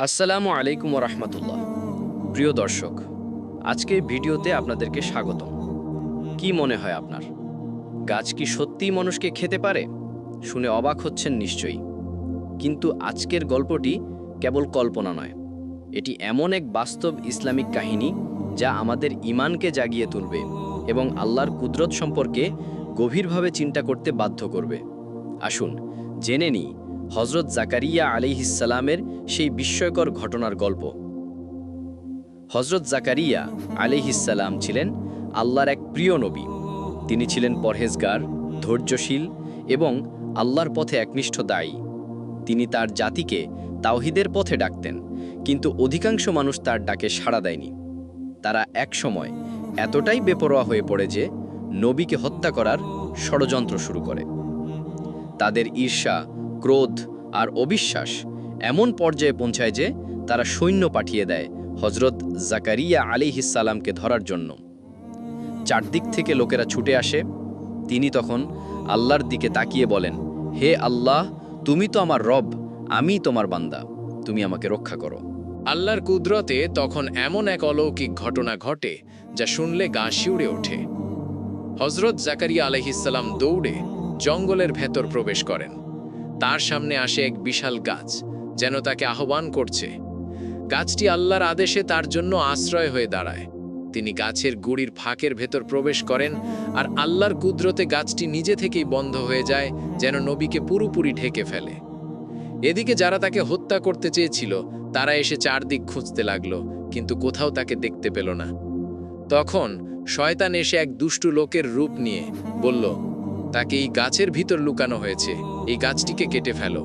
আসসালামু আলাইকুম রহমতুল্লাহ প্রিয় দর্শক আজকে ভিডিওতে আপনাদেরকে স্বাগতম। কি মনে হয় আপনার? গাছ কি সত্যিই মানুষকে খেতে পারে? শুনে অবাক হচ্ছেন নিশ্চয়ই। কিন্তু আজকের গল্পটি কেবল কল্পনা নয়, এটি এমন এক বাস্তব ইসলামিক কাহিনী যা আমাদের ইমানকে জাগিয়ে তুলবে এবং আল্লাহর কুদরত সম্পর্কে গভীরভাবে চিন্তা করতে বাধ্য করবে। আসুন, জেনে নিই হজরত জাকারিয়া আলিহিসালামের সেই বিস্ময়কর ঘটনার গল্প। হজরত জাকারিয়া আলিহিসাল্লাম ছিলেন আল্লাহর এক প্রিয় নবী। তিনি ছিলেন পরহেজগার, ধৈর্যশীল এবং আল্লাহর পথে একনিষ্ঠ দায়ী। তিনি তার জাতিকে তাওহিদের পথে ডাকতেন, কিন্তু অধিকাংশ মানুষ তার ডাকে সাড়া দেয়নি। তারা একসময় এতটাই বেপরোয়া হয়ে পড়ে যে নবীকে হত্যা করার ষড়যন্ত্র শুরু করে। তাদের ঈর্ষা ক্রোধ আর অবিশ্বাস এমন পর্যায়ে পৌঁছায় যে তারা সৈন্য পাঠিয়ে দেয় হজরত জাকারিয়া আলিহিসাল্লামকে ধরার জন্য। চারদিক থেকে লোকেরা ছুটে আসে। তিনি তখন আল্লাহর দিকে তাকিয়ে বলেন, হে আল্লাহ, তুমি তো আমার রব, আমি তোমার বান্দা, তুমি আমাকে রক্ষা করো। আল্লাহর কুদরতে তখন এমন এক অলৌকিক ঘটনা ঘটে যা শুনলে গা শিউড়ে ওঠে। হজরত জাকারিয়া আলহিসাল্লাম দৌড়ে জঙ্গলের ভেতর প্রবেশ করেন। তার সামনে আসে এক বিশাল গাছ, যেন তাকে আহ্বান করছে। গাছটি আল্লাহর আদেশে তার জন্য আশ্রয় হয়ে দাঁড়ায়। তিনি গাছের গুড়ির ফাঁকের ভেতর প্রবেশ করেন আর আল্লাহর কুদরতে গাছটি নিজে থেকেই বন্ধ হয়ে যায়, যেন নবীকে পুরোপুরি ঢেকে ফেলে। এদিকে যারা তাকে হত্যা করতে চেয়েছিল, তারা এসে চারদিক খুঁজতে লাগল, কিন্তু কোথাও তাকে দেখতে পেল না। তখন শয়তান এসে এক দুষ্টু লোকের রূপ নিয়ে বলল তাকে এই গাছের ভিতর লুকানো হয়েছে। এই গাছটিকে কেটে ফেলো।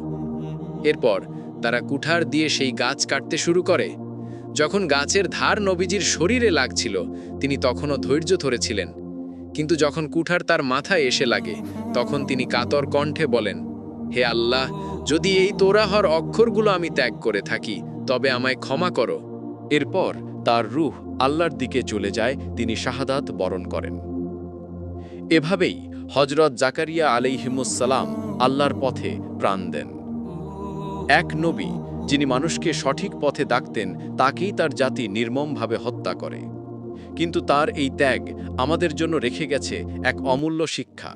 এরপর তারা কুঠার দিয়ে সেই গাছ কাটতে শুরু করে। যখন গাছের ধার নবীজির শরীরে লাগছিল, তিনি তখনও ধৈর্য ধরেছিলেন। কিন্তু যখন কুঠার তার মাথায় এসে লাগে, তখন তিনি কাতর কণ্ঠে বলেন, হে আল্লাহ, যদি এই তোরাহর অক্ষরগুলো আমি ত্যাগ করে থাকি, তবে আমায় ক্ষমা করো। এরপর তার রূহ আল্লাহর দিকে চলে যায়, তিনি শাহাদাত বরণ করেন। এভাবেই হজরত জাকারিয়া আলাইহিমুসালাম আল্লাহর পথে প্রাণ দেন। এক নবী যিনি মানুষকে সঠিক পথে ডাকতেন, তাকেই তার জাতি নির্মমভাবে হত্যা করে। কিন্তু তার এই ত্যাগ আমাদের জন্য রেখে গেছে এক অমূল্য শিক্ষা।